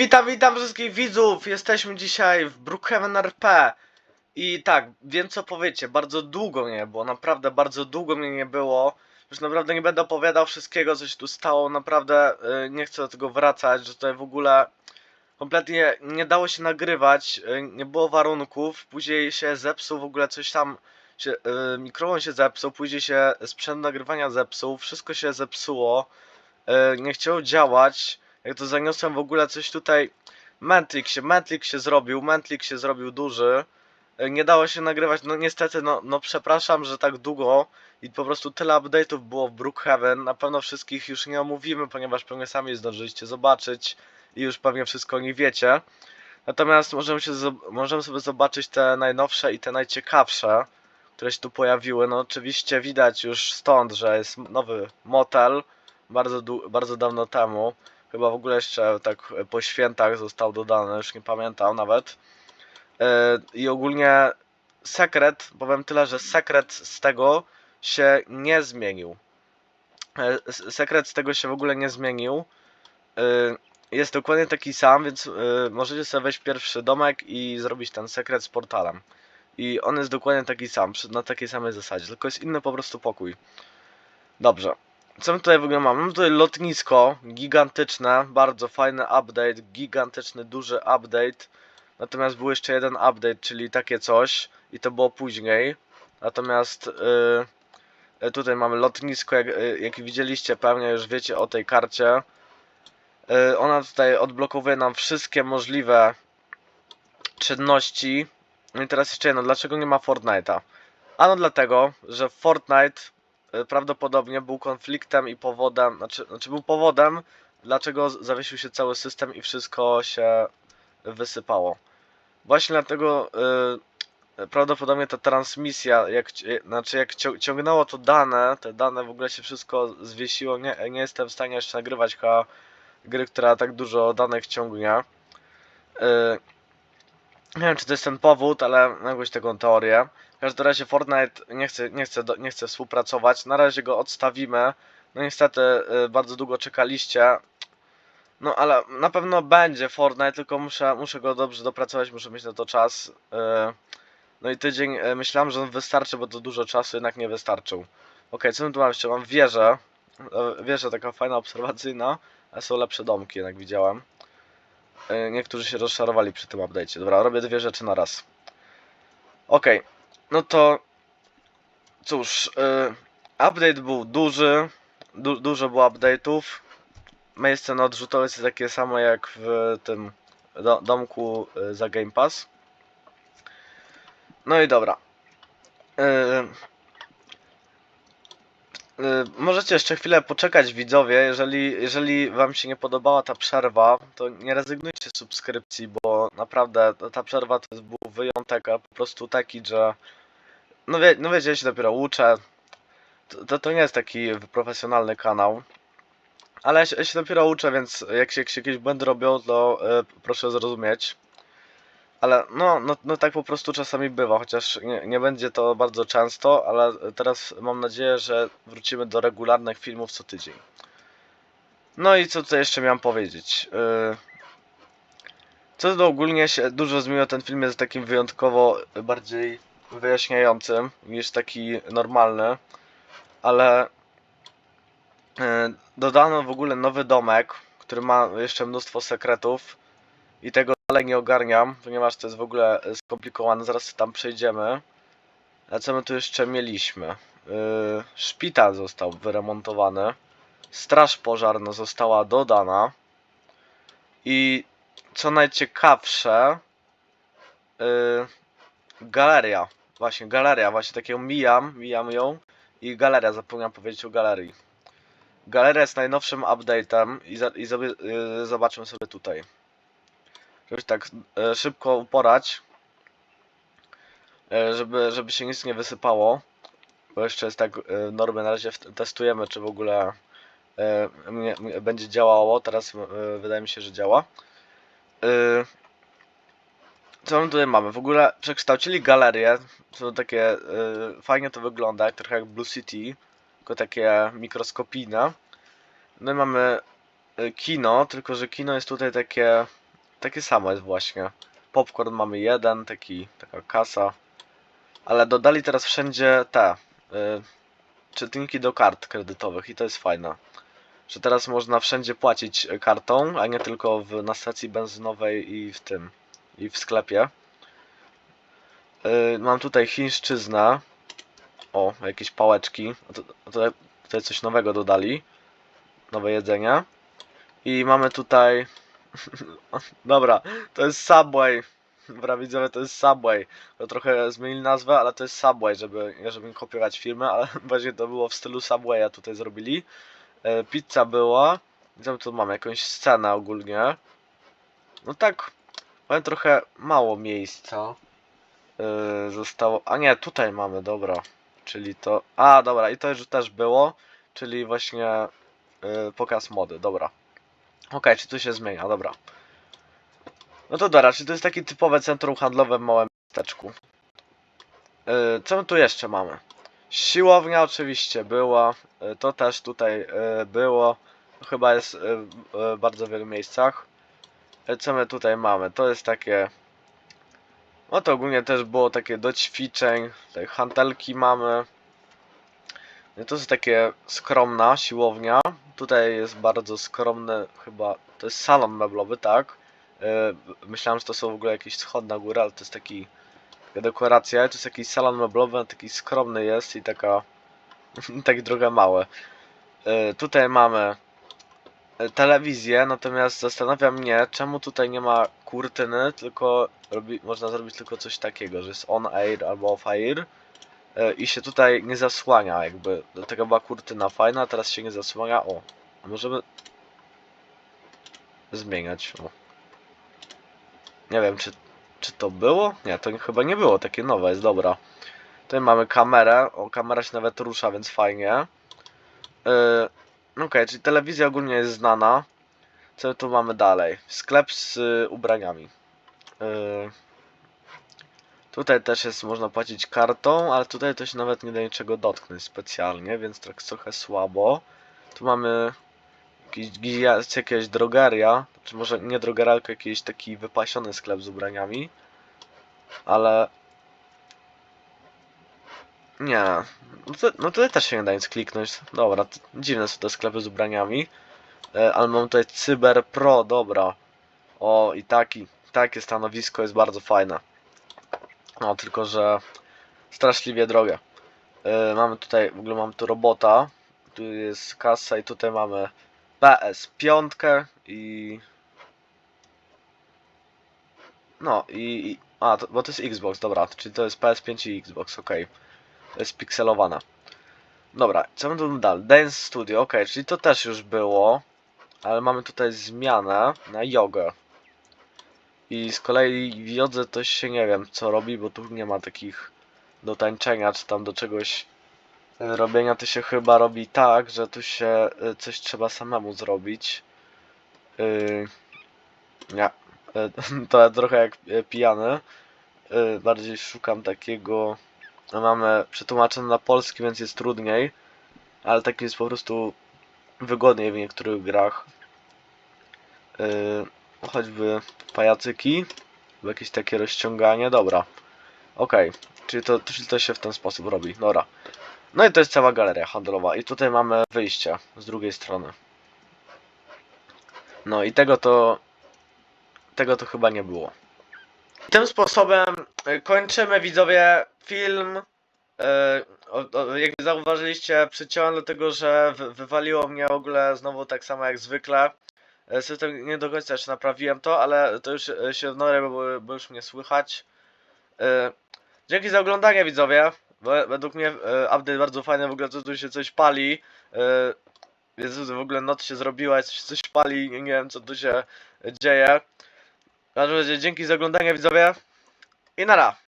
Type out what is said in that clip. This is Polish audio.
witam, witam wszystkich widzów! Jesteśmy dzisiaj w Brookhaven RP. I tak, wiem co powiecie, bardzo długo mnie nie było, naprawdę bardzo długo mnie nie było. Już naprawdę nie będę opowiadał wszystkiego, co się tu stało, naprawdę y, nie chcę do tego wracać, że tutaj w ogóle kompletnie nie dało się nagrywać, y, nie było warunków, później się zepsuł w ogóle coś tam, się, y, mikrofon się zepsuł, później się sprzęt nagrywania zepsuł, wszystko się zepsuło, nie chciało działać, jak to zaniosłem w ogóle coś tutaj, Mentlik się, Mentlik się zrobił, Mentlik się zrobił duży, Y, nie dało się nagrywać, no niestety, no, no przepraszam, że tak długo i po prostu tyle update'ów było w Brookhaven, na pewno wszystkich już nie omówimy, ponieważ pewnie sami zdążyliście zobaczyć i już pewnie wszystko nich wiecie. Natomiast możemy, się, możemy sobie zobaczyć te najnowsze i te najciekawsze, które się tu pojawiły. No oczywiście widać już stąd, że jest nowy motel, bardzo, bardzo dawno temu. Chyba w ogóle jeszcze tak po świętach został dodany, już nie pamiętam nawet. Yy, I ogólnie sekret, powiem tyle, że sekret z tego się nie zmienił. S- Sekret z tego się w ogóle nie zmienił. Yy, Jest dokładnie taki sam, więc możecie sobie wejść pierwszy domek i zrobić ten sekret z portalem. I on jest dokładnie taki sam, na takiej samej zasadzie, tylko jest inny po prostu pokój. Dobrze. Co my tutaj w ogóle mamy? Mamy tutaj lotnisko, gigantyczne, bardzo fajny update, gigantyczny, duży update. Natomiast był jeszcze jeden update, czyli takie coś i to było później. Natomiast yy, tutaj mamy lotnisko, jak, yy, jak widzieliście pewnie już wiecie o tej karcie. Yy, ona tutaj odblokowuje nam wszystkie możliwe czynności. No i teraz jeszcze jedno, dlaczego nie ma Fortnite'a? Ano dlatego, że Fortnite prawdopodobnie był konfliktem i powodem, znaczy, znaczy był powodem, dlaczego zawiesił się cały system i wszystko się wysypało. Właśnie dlatego y, prawdopodobnie ta transmisja, jak, ci- znaczy jak cią- ciągnęło to dane, te dane w ogóle się wszystko zwiesiło, nie, nie jestem w stanie jeszcze nagrywać gry, która tak dużo danych ciągnie. Nie wiem, czy to jest ten powód, ale mam jakąś taką teorię. W każdym razie Fortnite nie chce, nie chce, nie chce współpracować. Na razie go odstawimy. No niestety y, bardzo długo czekaliście. No ale na pewno będzie Fortnite, tylko muszę, muszę go dobrze dopracować, muszę mieć na to czas. Y, no i tydzień y, myślałem, że on wystarczy, bo to dużo czasu jednak nie wystarczył. Ok, co my tu mam jeszcze? Mam wieżę. Wieża taka fajna, obserwacyjna, ale są lepsze domki, jak widziałem. Y, Niektórzy się rozczarowali przy tym update'cie. Dobra, robię dwie rzeczy na raz. Okej, no to cóż, y, update był duży, du, dużo było update'ów. Miejsce na odrzutowe jest takie samo jak w tym do, domku y, za Game Pass. No i dobra. Y, y, możecie jeszcze chwilę poczekać widzowie, jeżeli, jeżeli wam się nie podobała ta przerwa, to nie rezygnujcie z subskrypcji, bo naprawdę ta- przerwa to jest, był wyjątek, a po prostu taki, że no, wie, no wiecie, ja się dopiero uczę, to, to, to nie jest taki profesjonalny kanał, ale ja się, ja się dopiero uczę, więc jak się, jak się jakieś błędy robią, to e, proszę zrozumieć. Ale no, no, no tak po prostu czasami bywa, chociaż nie, nie będzie to bardzo często, ale teraz mam nadzieję, że wrócimy do regularnych filmów co tydzień. No i co tutaj jeszcze miałem powiedzieć? Yy, Co do ogólnie się dużo zmieniło, ten film jest takim wyjątkowo bardziej wyjaśniającym niż taki normalny, ale yy, dodano w ogóle nowy domek, który ma jeszcze mnóstwo sekretów i tego dalej nie ogarniam, ponieważ to jest w ogóle e, skomplikowane, zaraz tam przejdziemy. A co my tu jeszcze mieliśmy? Yy, szpital został wyremontowany, straż pożarna została dodana i co najciekawsze, yy, galeria, właśnie galeria, właśnie takiego mijam, mijam ją i galeria, zapomniałem powiedzieć o galerii. Galeria jest najnowszym update'em i, za, i sobie, yy, zobaczmy sobie tutaj. Żeby tak e, szybko uporać, e, żeby, żeby się nic nie wysypało, bo jeszcze jest tak e, normy, na razie testujemy, czy w ogóle będzie działało, teraz wydaje mi się, że działa. Co my tutaj mamy? W ogóle przekształcili galerię, to takie, fajnie to wygląda, trochę jak Blue City, tylko takie mikroskopijne. No i mamy kino, tylko że kino jest tutaj takie takie samo jest właśnie. Popcorn mamy jeden, taki, taka kasa. Ale dodali teraz wszędzie te y, czytniki do kart kredytowych i to jest fajne. Że teraz można wszędzie płacić kartą, a nie tylko w, na stacji benzynowej i w tym, i w sklepie. Y, mam tutaj chińszczyznę. O, jakieś pałeczki. To, tutaj coś nowego dodali. Nowe jedzenie. I mamy tutaj... Dobra, to jest Subway. Dobra, widzowie, to jest Subway. To trochę zmienili nazwę, ale to jest Subway, żeby, nie żeby im kopiować firmę, ale właśnie to było w stylu Subwaya tutaj zrobili. E, pizza była. My tu mamy? Jakąś scenę ogólnie. No tak, powiem trochę mało miejsca. E, zostało... A nie, tutaj mamy, dobra. Czyli to... A, dobra, i to już też było. Czyli właśnie e, pokaz mody, dobra. Okej, czy tu się zmienia, dobra. No to dobra, czyli to jest takie typowe centrum handlowe w małym miasteczku. Yy, co my tu jeszcze mamy? Siłownia oczywiście była, yy, to też tutaj yy, było. Chyba jest w bardzo wielu miejscach. Co my tutaj mamy? To jest takie... No to ogólnie też było takie do ćwiczeń. Tutaj hantelki mamy. No to jest takie skromna siłownia. Tutaj jest bardzo skromny chyba... To jest salon meblowy, tak? E, Myślałem, że to są w ogóle jakieś schody na górę, ale to jest taki dekoracja. To jest jakiś salon meblowy, taki skromny jest i taka taki trochę małe. E, Tutaj mamy e, telewizję, natomiast zastanawia mnie, czemu tutaj nie ma kurtyny, tylko robi, można zrobić tylko coś takiego, że jest on air albo off air i się tutaj nie zasłania jakby. Do tego była kurtyna fajna, teraz się nie zasłania. O, możemy zmieniać. O. Nie wiem, czy, czy to było? Nie, to chyba nie było, takie nowe jest, dobra. Tutaj mamy kamerę, o, kamera się nawet rusza, więc fajnie. Yy, Okej, czyli telewizja ogólnie jest znana. Co tu mamy dalej? Sklep z y, ubraniami. Yy, tutaj też jest, można płacić kartą, ale tutaj to się nawet nie da niczego dotknąć specjalnie, więc tak trochę słabo. Tu mamy jakiś, jakiegoś drogeria, czy może nie drogeria, tylko jakiś taki wypasiony sklep z ubraniami. Ale... Nie, no, to, no tutaj też się nie da nic kliknąć. Dobra, dziwne są te sklepy z ubraniami. E, ale mam tutaj Cyber Pro, dobra. O, i taki, takie stanowisko jest bardzo fajne. No, tylko że straszliwie drogie. E, mamy tutaj, w ogóle mam tu robota. Tu jest kasa i tutaj mamy PS5 i... No i... a, to, bo to jest Xbox, dobra, czyli to jest PS5 i Xbox, ok. To jest pikselowana. Dobra, co mamy tu dalej? Dance Studio, ok, czyli to też już było. Ale mamy tutaj zmianę na jogę. I z kolei w jodze to się nie wiem co robi, bo tu nie ma takich do tańczenia, czy tam do czegoś e, robienia. To się chyba robi tak, że tu się e, coś trzeba samemu zrobić. Yy, nie, to trochę jak pijany. Bardziej szukam takiego. no Mamy przetłumaczone na polski, więc jest trudniej. Ale taki jest po prostu wygodniej w niektórych grach. Yy, choćby pajacyki, jakieś takie rozciąganie, dobra. Okej, czyli, to, czyli to się w ten sposób robi, dobra. No i to jest cała galeria handlowa i tutaj mamy wyjście z drugiej strony. No i tego to, tego to chyba nie było. Tym sposobem y, kończymy widzowie film. O- Jak zauważyliście, przyciąłem dlatego, że wy- wywaliło mnie w ogóle znowu tak samo jak zwykle. System nie do końca jeszcze naprawiłem to, ale to już e, się w norę, bo, bo już mnie słychać. E, Dzięki za oglądanie widzowie. We- Według mnie e, update bardzo fajny, w ogóle tu, tu się coś pali. Jezus, w ogóle noc się zrobiła, coś, coś pali, nie wiem co tu się dzieje. W każdym razie dzięki za oglądanie widzowie i nara.